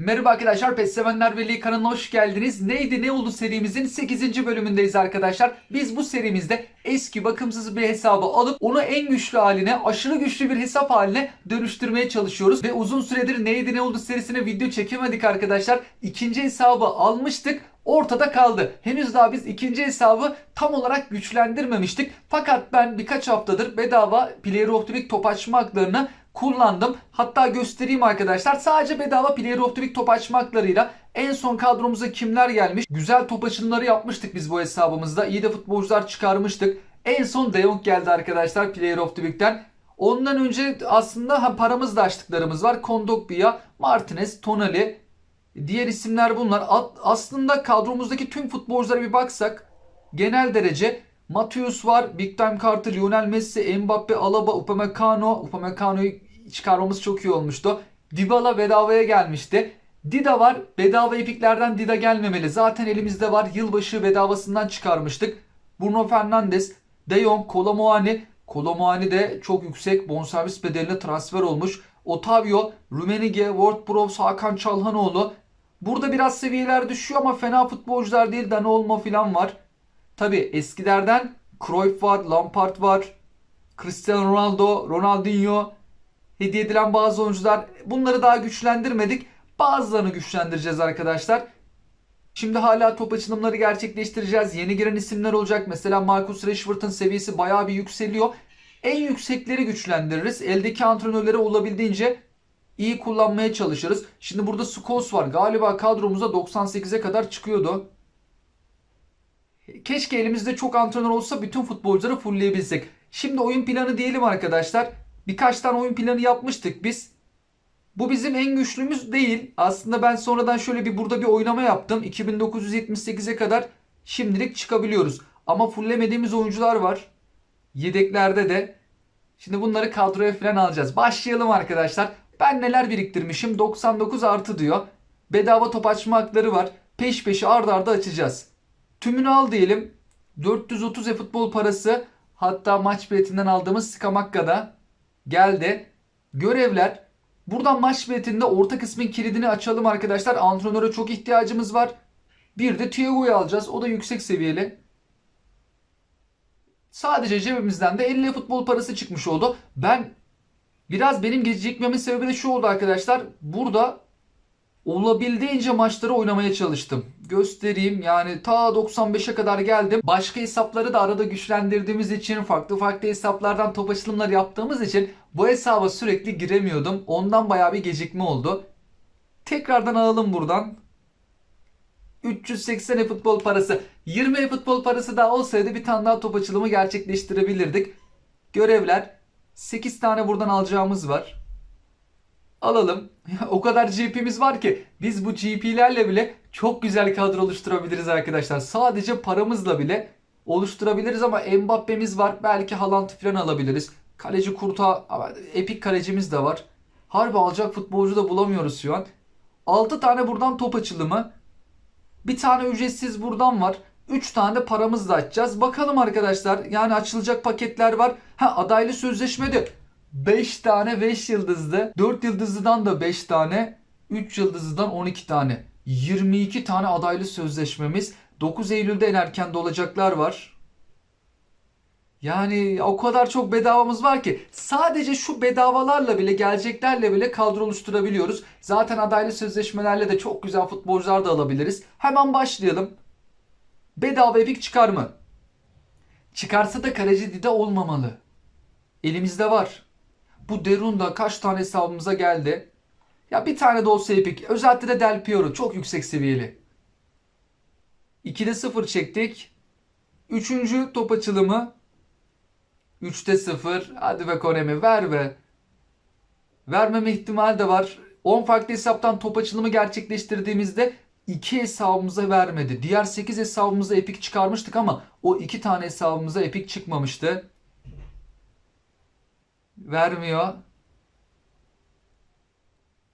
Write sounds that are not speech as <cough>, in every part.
Merhaba arkadaşlar, Pes Sevenler Birliği kanalına hoş geldiniz. Neydi ne oldu serimizin 8. bölümündeyiz arkadaşlar. Biz bu serimizde eski bakımsız bir hesabı alıp onu en güçlü haline, aşırı güçlü bir hesap haline dönüştürmeye çalışıyoruz. Ve uzun süredir neydi ne oldu serisine video çekemedik arkadaşlar. İkinci hesabı almıştık ortada kaldı. Henüz daha biz ikinci hesabı tam olarak güçlendirmemiştik. Fakat ben birkaç haftadır bedava Player of the Week top açma haklarını kullandım. Hatta göstereyim arkadaşlar. Sadece bedava Player of the Week top açma haklarıyla en son kadromuza kimler gelmiş? Güzel top açılımları yapmıştık biz bu hesabımızda. İyi de futbolcular çıkarmıştık. En son De Jong geldi arkadaşlar Player of the Week'ten. Ondan önce aslında ha, paramız da açtıklarımız var. Kondogbia, Martinez, Tonali, Diğer isimler bunlar. Aslında kadromuzdaki tüm futbolculara bir baksak genel derece Matius var, Big Time Carter, Lionel Messi, Mbappe, Alaba, Upamecano. Upamecano'yu çıkarmamız çok iyi olmuştu. Dybala bedavaya gelmişti. Dida var. Bedava epiklerden Dida gelmemeli. Zaten elimizde var. Yılbaşı bedavasından çıkarmıştık. Bruno Fernandes, De Jong, Kolomuani. Kolomuani de çok yüksek bonservis bedeline transfer olmuş. Otavio, Rumenige, Ward-Prowse, Hakan Çalhanoğlu. Burada biraz seviyeler düşüyor ama fena futbolcular değil. Dani Olmo falan var. Tabi eskilerden Cruyff var, Lampard var, Cristiano Ronaldo, Ronaldinho, hediye edilen bazı oyuncular. Bunları daha güçlendirmedik. Bazılarını güçlendireceğiz arkadaşlar. Şimdi hala top açılımları gerçekleştireceğiz. Yeni giren isimler olacak. Mesela Marcus Rashford'un seviyesi bayağı bir yükseliyor. En yüksekleri güçlendiririz. Eldeki antrenörleri olabildiğince iyi kullanmaya çalışırız. Şimdi burada Scholes var. Galiba kadromuza 98'e kadar çıkıyordu. Keşke elimizde çok antrenör olsa bütün futbolcuları fullleyebilsek. Şimdi oyun planı diyelim arkadaşlar. Birkaç tane oyun planı yapmıştık biz. Bu bizim en güçlümüz değil. Aslında ben sonradan şöyle bir burada bir oynama yaptım. 2978'e kadar şimdilik çıkabiliyoruz. Ama fulllemediğimiz oyuncular var. Yedeklerde de. Şimdi bunları kadroya falan alacağız. Başlayalım arkadaşlar. Ben neler biriktirmişim? 99 artı diyor. Bedava top açma hakları var. Peş peşe arda arda açacağız. Tümünü al diyelim. 430 e-futbol parası. Hatta maç biletinden aldığımız Skamakka'da geldi. Görevler. Buradan maç biletinde orta kısmın kilidini açalım arkadaşlar. Antrenöre çok ihtiyacımız var. Bir de Thiago'yu alacağız. O da yüksek seviyeli. Sadece cebimizden de 50 futbol parası çıkmış oldu. Ben biraz benim gecikmemin sebebi de şu oldu arkadaşlar. Burada olabildiğince maçları oynamaya çalıştım. Göstereyim yani ta 95'e kadar geldim. Başka hesapları da arada güçlendirdiğimiz için farklı farklı hesaplardan top açılımları yaptığımız için bu hesaba sürekli giremiyordum. Ondan bayağı bir gecikme oldu. Tekrardan alalım buradan. 380 e-futbol parası. 20 e-futbol parası daha olsaydı bir tane daha top açılımı gerçekleştirebilirdik. Görevler. 8 tane buradan alacağımız var. Alalım. <laughs> o kadar GP'miz var ki biz bu GP'lerle bile çok güzel kadro oluşturabiliriz arkadaşlar. Sadece paramızla bile oluşturabiliriz ama Mbappe'miz var. Belki Haaland falan alabiliriz. Kaleci Kurta, epik kalecimiz de var. Harbi alacak futbolcu da bulamıyoruz şu an. 6 tane buradan top açılımı. Bir tane ücretsiz buradan var. 3 tane de paramızla açacağız. Bakalım arkadaşlar. Yani açılacak paketler var. Ha adaylı sözleşmede 5 tane 5 yıldızlı. 4 yıldızlıdan da 5 tane. 3 yıldızlıdan 12 tane. 22 tane adaylı sözleşmemiz. 9 Eylül'de en erken dolacaklar var. Yani o kadar çok bedavamız var ki sadece şu bedavalarla bile geleceklerle bile kadro oluşturabiliyoruz. Zaten adaylı sözleşmelerle de çok güzel futbolcular da alabiliriz. Hemen başlayalım. Bedava epik çıkar mı? Çıkarsa da kaleci Dida olmamalı. Elimizde var. Bu Derunda kaç tane hesabımıza geldi? Ya bir tane de olsa epik. Özellikle de Del Piero çok yüksek seviyeli. 2'de 0 çektik. Üçüncü top açılımı 3'te 0. Hadi be Konemi ver be. Vermeme ihtimali de var. 10 farklı hesaptan top açılımı gerçekleştirdiğimizde 2 hesabımıza vermedi. Diğer 8 hesabımıza epik çıkarmıştık ama o 2 tane hesabımıza epik çıkmamıştı. Vermiyor.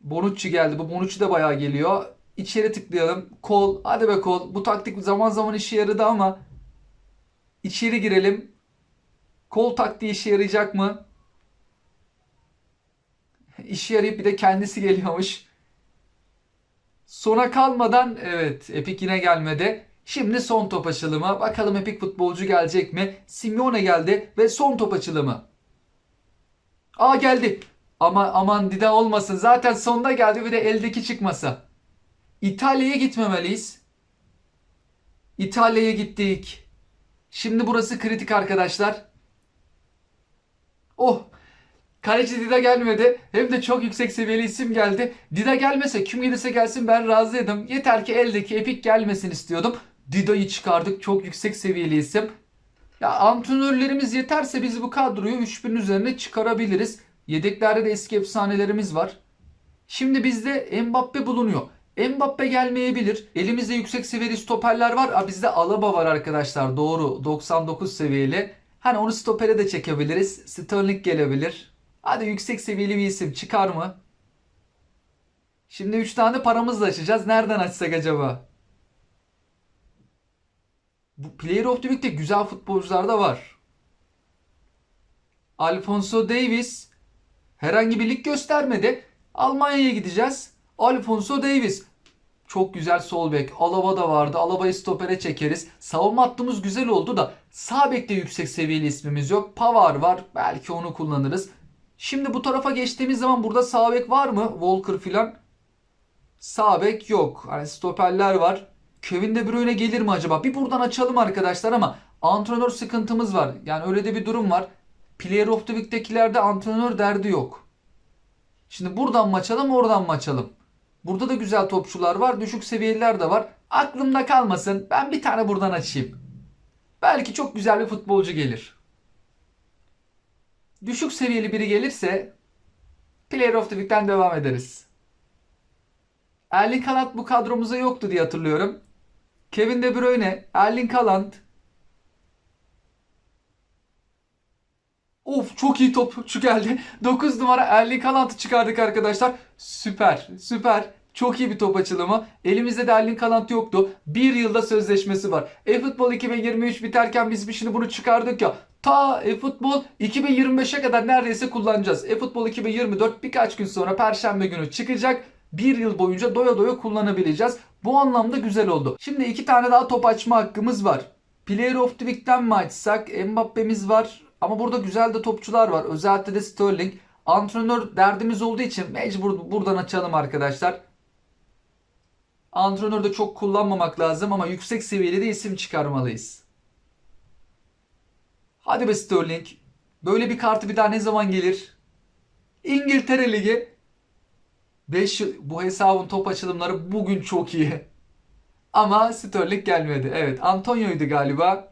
Bonucci geldi. Bu Bonucci de bayağı geliyor. İçeri tıklayalım. Kol. Hadi be kol. Bu taktik zaman zaman işe yaradı ama içeri girelim. Kol taktiği işe yarayacak mı? İşe yarayıp bir de kendisi geliyormuş. Sona kalmadan evet Epik yine gelmedi. Şimdi son top açılımı. Bakalım Epik futbolcu gelecek mi? Simeone geldi ve son top açılımı. Aa geldi. Ama aman Dida olmasın. Zaten sonda geldi bir de eldeki çıkmasa. İtalya'ya gitmemeliyiz. İtalya'ya gittik. Şimdi burası kritik arkadaşlar. Oh. Kaleci Dida gelmedi. Hem de çok yüksek seviyeli isim geldi. Dida gelmese kim gelirse gelsin ben razıydım. Yeter ki eldeki epik gelmesin istiyordum. Dida'yı çıkardık. Çok yüksek seviyeli isim. Ya antrenörlerimiz yeterse biz bu kadroyu 3000 üzerine çıkarabiliriz. Yedeklerde de eski efsanelerimiz var. Şimdi bizde Mbappe bulunuyor. Mbappe gelmeyebilir. Elimizde yüksek seviyeli stoperler var. Aa, bizde Alaba var arkadaşlar. Doğru. 99 seviyeli. Hani onu stopere de çekebiliriz. Sterling gelebilir. Hadi yüksek seviyeli bir isim çıkar mı? Şimdi 3 tane paramızla açacağız. Nereden açsak acaba? Bu Player of the Week'te güzel futbolcular da var. Alfonso Davis herhangi bir lig göstermedi. Almanya'ya gideceğiz. Alfonso Davis. Çok güzel sol bek. Alaba da vardı. Alaba'yı stopere çekeriz. Savunma hattımız güzel oldu da sağ bekte yüksek seviyeli ismimiz yok. Pavar var. Belki onu kullanırız. Şimdi bu tarafa geçtiğimiz zaman burada sağ bek var mı? Walker filan. Sağ bek yok. Hani stoperler var. Kevin De Bruyne gelir mi acaba? Bir buradan açalım arkadaşlar ama antrenör sıkıntımız var. Yani öyle de bir durum var. Player of the Week'tekilerde antrenör derdi yok. Şimdi buradan mı açalım oradan mı açalım? Burada da güzel topçular var. Düşük seviyeliler de var. Aklımda kalmasın. Ben bir tane buradan açayım. Belki çok güzel bir futbolcu gelir. Düşük seviyeli biri gelirse Player of the Week'ten devam ederiz. Erling Haaland bu kadromuza yoktu diye hatırlıyorum. Kevin De Bruyne, Erling Haaland. Of çok iyi topçu geldi. <laughs> 9 numara Erling Haaland'ı çıkardık arkadaşlar. Süper, süper. Çok iyi bir top açılımı. Elimizde de Erling Haaland yoktu. Bir yılda sözleşmesi var. eFootball 2023 biterken biz bir şimdi bunu çıkardık ya. Ta eFootball 2025'e kadar neredeyse kullanacağız. eFootball 2024 birkaç gün sonra Perşembe günü çıkacak. Bir yıl boyunca doya doya kullanabileceğiz. Bu anlamda güzel oldu. Şimdi iki tane daha top açma hakkımız var. Player of the Week'ten mi açsak? Mbappe'miz var. Ama burada güzel de topçular var. Özellikle de Sterling. Antrenör derdimiz olduğu için mecbur buradan açalım arkadaşlar. Antrenörde çok kullanmamak lazım ama yüksek seviyeli de isim çıkarmalıyız. Hadi be Sterling. Böyle bir kartı bir daha ne zaman gelir? İngiltere Ligi 5 bu hesabın top açılımları bugün çok iyi. Ama Sterling gelmedi. Evet Antonio'ydu galiba.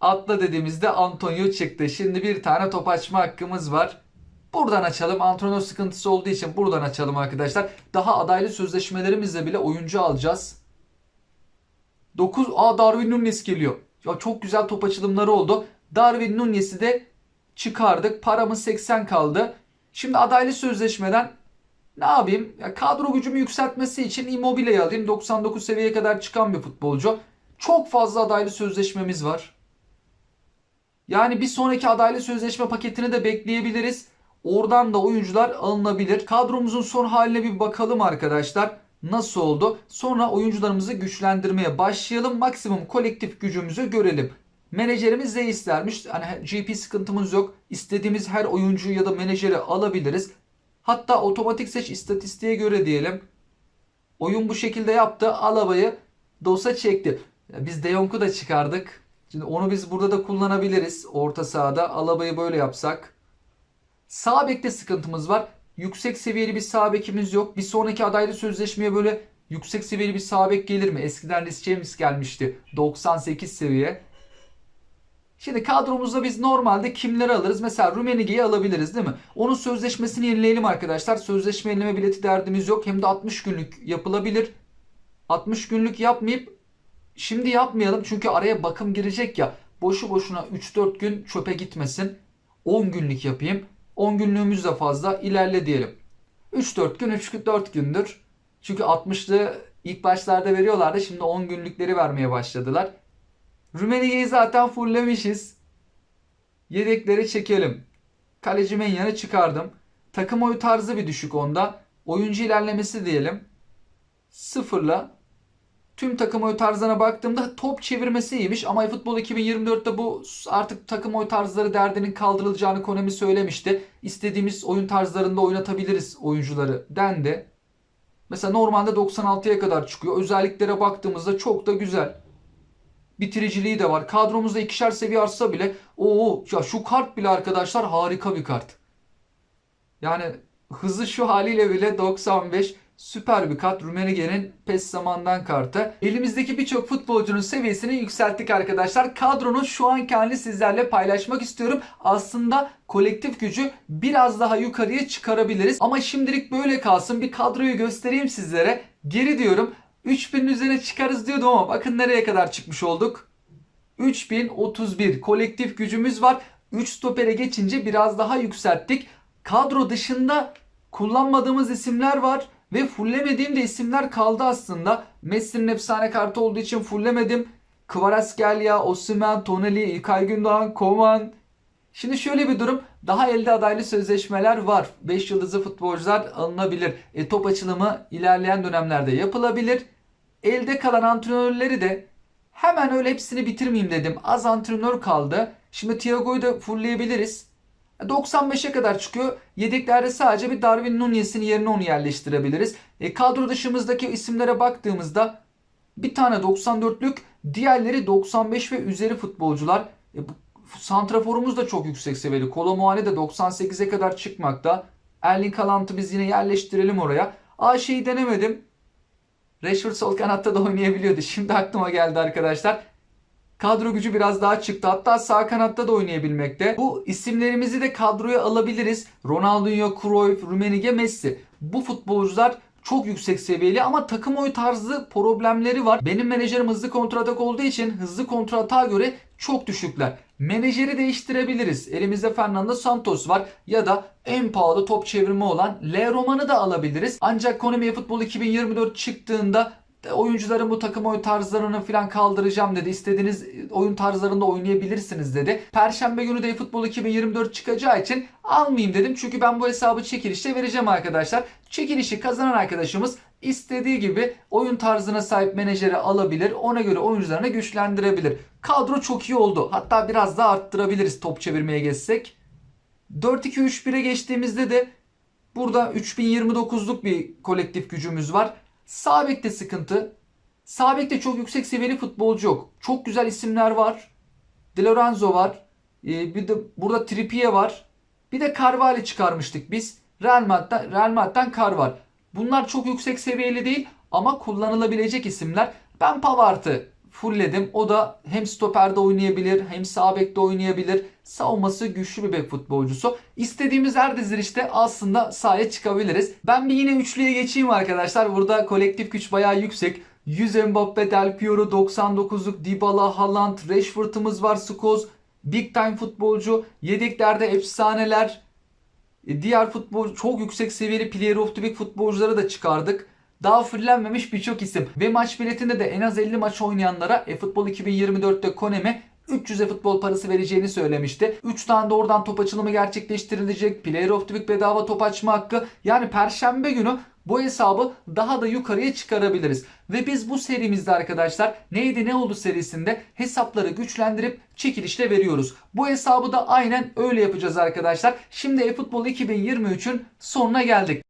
Atla dediğimizde Antonio çıktı. Şimdi bir tane top açma hakkımız var. Buradan açalım. Antrenör sıkıntısı olduğu için buradan açalım arkadaşlar. Daha adaylı sözleşmelerimizle bile oyuncu alacağız. 9 A Darwin Nunes geliyor. Ya çok güzel top açılımları oldu. Darwin Nunes'i de çıkardık. Paramız 80 kaldı. Şimdi adaylı sözleşmeden ne yapayım? Ya kadro gücümü yükseltmesi için Immobile'yi alayım. 99 seviyeye kadar çıkan bir futbolcu. Çok fazla adaylı sözleşmemiz var. Yani bir sonraki adaylı sözleşme paketini de bekleyebiliriz. Oradan da oyuncular alınabilir. Kadromuzun son haline bir bakalım arkadaşlar. Nasıl oldu? Sonra oyuncularımızı güçlendirmeye başlayalım. Maksimum kolektif gücümüzü görelim. Menajerimiz ne istermiş? Hani GP sıkıntımız yok. İstediğimiz her oyuncuyu ya da menajeri alabiliriz. Hatta otomatik seç istatistiğe göre diyelim. Oyun bu şekilde yaptı. Alaba'yı dosa çekti. Biz De Jong'u da çıkardık. Şimdi onu biz burada da kullanabiliriz. Orta sahada Alaba'yı böyle yapsak. Sağ bekte sıkıntımız var. Yüksek seviyeli bir sağ bekimiz yok. Bir sonraki adaylı sözleşmeye böyle yüksek seviyeli bir sağ bek gelir mi? Eskiden Rhys James gelmişti. 98 seviye. Şimdi kadromuzda biz normalde kimleri alırız? Mesela Rummenigge'yi alabiliriz değil mi? Onun sözleşmesini yenileyelim arkadaşlar. Sözleşme yenileme bileti derdimiz yok. Hem de 60 günlük yapılabilir. 60 günlük yapmayıp şimdi yapmayalım. Çünkü araya bakım girecek ya. Boşu boşuna 3-4 gün çöpe gitmesin. 10 günlük yapayım. 10 günlüğümüz de fazla. ilerle diyelim. 3-4 gün 3-4 gündür. Çünkü 60'lı ilk başlarda veriyorlardı. Şimdi 10 günlükleri vermeye başladılar. Rummenigge'yi zaten fulllemişiz. Yedekleri çekelim. Kaleci Menyan'ı çıkardım. Takım oyu tarzı bir düşük onda. oyuncu ilerlemesi diyelim. Sıfırla tüm takım oy tarzlarına baktığımda top çevirmesi iyiymiş ama futbol 2024'te bu artık takım oy tarzları derdinin kaldırılacağını Konami söylemişti. İstediğimiz oyun tarzlarında oynatabiliriz oyuncuları dendi. Mesela normalde 96'ya kadar çıkıyor. Özelliklere baktığımızda çok da güzel. Bitiriciliği de var. Kadromuzda ikişer seviye artsa bile o ya şu kart bile arkadaşlar harika bir kart. Yani hızı şu haliyle bile 95 süper bir kart. Rummenigge'nin PES zamandan kartı. Elimizdeki birçok futbolcunun seviyesini yükselttik arkadaşlar. Kadronun şu anki halini sizlerle paylaşmak istiyorum. Aslında kolektif gücü biraz daha yukarıya çıkarabiliriz. Ama şimdilik böyle kalsın. Bir kadroyu göstereyim sizlere. Geri diyorum. 3000'in üzerine çıkarız diyordum ama bakın nereye kadar çıkmış olduk. 3031 kolektif gücümüz var. 3 stopere geçince biraz daha yükselttik. Kadro dışında kullanmadığımız isimler var ve fullemediğim de isimler kaldı aslında. Messi'nin efsane kartı olduğu için fullemedim. Kvaratskhelia, Osimhen, Tonali, İlkay Gündoğan, Koman. Şimdi şöyle bir durum. Daha elde adaylı sözleşmeler var. 5 yıldızlı futbolcular alınabilir. E, top açılımı ilerleyen dönemlerde yapılabilir. Elde kalan antrenörleri de hemen öyle hepsini bitirmeyeyim dedim. Az antrenör kaldı. Şimdi Thiago'yu da fullleyebiliriz. 95'e kadar çıkıyor. Yedeklerde sadece bir Darwin Nunez'in yerine onu yerleştirebiliriz. E, kadro dışımızdaki isimlere baktığımızda bir tane 94'lük, diğerleri 95 ve üzeri futbolcular. E, santraforumuz da çok yüksek seviyeli. Kolomuani de 98'e kadar çıkmakta. Erling Haaland'ı biz yine yerleştirelim oraya. Aa şeyi denemedim. Rashford sol kanatta da oynayabiliyordu. Şimdi aklıma geldi arkadaşlar. Kadro gücü biraz daha çıktı. Hatta sağ kanatta da oynayabilmekte. Bu isimlerimizi de kadroya alabiliriz. Ronaldinho, Cruyff, Rummenigge, Messi. Bu futbolcular çok yüksek seviyeli ama takım oyu tarzı problemleri var. Benim menajerim hızlı kontratak olduğu için hızlı kontratağa göre çok düşükler. Menajeri değiştirebiliriz. Elimizde Fernando Santos var ya da en pahalı top çevirme olan Le Roman'ı da alabiliriz. Ancak Konami Futbol 2024 çıktığında oyuncuların bu takım oyun tarzlarını falan kaldıracağım dedi. İstediğiniz oyun tarzlarında oynayabilirsiniz dedi. Perşembe günü de futbol 2024 çıkacağı için almayayım dedim. Çünkü ben bu hesabı çekilişte vereceğim arkadaşlar. Çekilişi kazanan arkadaşımız istediği gibi oyun tarzına sahip menajeri alabilir. Ona göre oyuncularını güçlendirebilir. Kadro çok iyi oldu. Hatta biraz daha arttırabiliriz top çevirmeye geçsek. 4-2-3-1'e geçtiğimizde de burada 3029'luk bir kolektif gücümüz var. Sağ sıkıntı. Sağ çok yüksek seviyeli futbolcu yok. Çok güzel isimler var. De Lorenzo var. Ee, bir de burada Trippier var. Bir de Carvalho çıkarmıştık biz. Real Madrid'den, Real Madrid'den Carvalho. Bunlar çok yüksek seviyeli değil ama kullanılabilecek isimler. Ben Pavard'ı fullledim. O da hem stoperde oynayabilir hem sağ bekte oynayabilir. Savunması güçlü bir bek futbolcusu. İstediğimiz her dizilişte aslında sahaya çıkabiliriz. Ben bir yine üçlüye geçeyim arkadaşlar. Burada kolektif güç bayağı yüksek. 100 Mbappe, Del Piero, 99'luk Dybala, Haaland, Rashford'umuz var, Scholes. Big time futbolcu. Yedeklerde efsaneler. E, Diğer futbol çok yüksek seviyeli player of the week futbolcuları da çıkardık. Daha fırlanmamış birçok isim. Ve maç biletinde de en az 50 maç oynayanlara eFootball 2024'te Konemi 300 futbol parası vereceğini söylemişti. 3 tane de oradan top açılımı gerçekleştirilecek. Player of the Week bedava top açma hakkı. Yani perşembe günü bu hesabı daha da yukarıya çıkarabiliriz. Ve biz bu serimizde arkadaşlar neydi ne oldu serisinde hesapları güçlendirip çekilişle veriyoruz. Bu hesabı da aynen öyle yapacağız arkadaşlar. Şimdi eFootball 2023'ün sonuna geldik.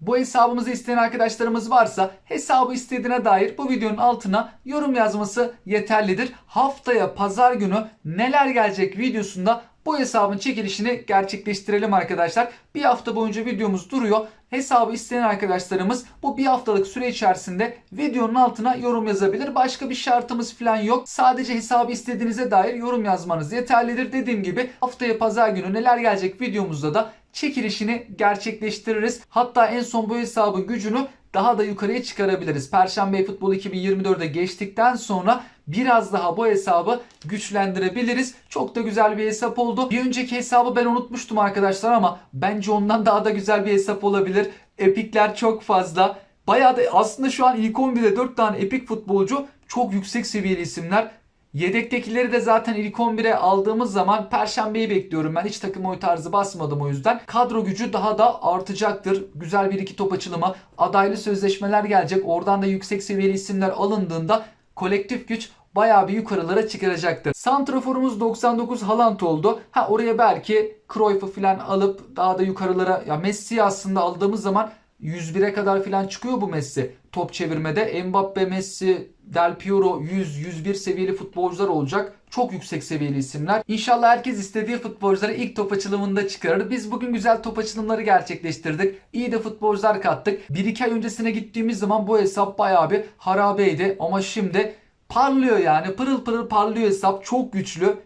Bu hesabımızı isteyen arkadaşlarımız varsa hesabı istediğine dair bu videonun altına yorum yazması yeterlidir. Haftaya pazar günü neler gelecek videosunda bu hesabın çekilişini gerçekleştirelim arkadaşlar. Bir hafta boyunca videomuz duruyor. Hesabı isteyen arkadaşlarımız bu bir haftalık süre içerisinde videonun altına yorum yazabilir. Başka bir şartımız falan yok. Sadece hesabı istediğinize dair yorum yazmanız yeterlidir. Dediğim gibi haftaya pazar günü neler gelecek videomuzda da çekilişini gerçekleştiririz. Hatta en son bu hesabın gücünü daha da yukarıya çıkarabiliriz. Perşembe Futbol 2024'e geçtikten sonra biraz daha bu hesabı güçlendirebiliriz. Çok da güzel bir hesap oldu. Bir önceki hesabı ben unutmuştum arkadaşlar ama bence ondan daha da güzel bir hesap olabilir. Epikler çok fazla. Bayağı da aslında şu an ilk 11'de 4 tane epik futbolcu çok yüksek seviyeli isimler. Yedektekileri de zaten ilk 11'e aldığımız zaman Perşembeyi bekliyorum. Ben hiç takım oy tarzı basmadım o yüzden. Kadro gücü daha da artacaktır. Güzel bir iki top açılımı, adaylı sözleşmeler gelecek. Oradan da yüksek seviyeli isimler alındığında kolektif güç bayağı bir yukarılara çıkaracaktır. Santraforumuz 99 Haaland oldu. Ha oraya belki Cruyff'u falan alıp daha da yukarılara ya Messi aslında aldığımız zaman 101'e kadar falan çıkıyor bu Messi top çevirmede. Mbappe, Messi, Del Piero 100-101 seviyeli futbolcular olacak. Çok yüksek seviyeli isimler. İnşallah herkes istediği futbolcuları ilk top açılımında çıkarır. Biz bugün güzel top açılımları gerçekleştirdik. İyi de futbolcular kattık. 1-2 ay öncesine gittiğimiz zaman bu hesap bayağı bir harabeydi. Ama şimdi parlıyor yani. Pırıl pırıl parlıyor hesap. Çok güçlü.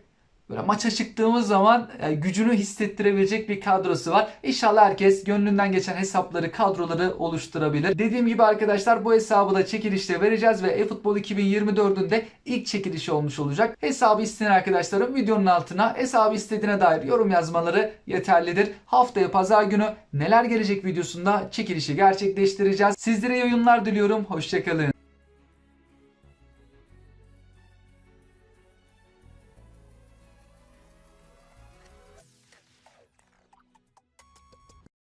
Böyle maça çıktığımız zaman e, gücünü hissettirebilecek bir kadrosu var. İnşallah herkes gönlünden geçen hesapları, kadroları oluşturabilir. Dediğim gibi arkadaşlar bu hesabı da çekilişte vereceğiz ve eFootball 2024'ün de ilk çekilişi olmuş olacak. Hesabı isteyen arkadaşlarım videonun altına hesabı istediğine dair yorum yazmaları yeterlidir. Haftaya pazar günü neler gelecek videosunda çekilişi gerçekleştireceğiz. Sizlere iyi oyunlar diliyorum. Hoşçakalın.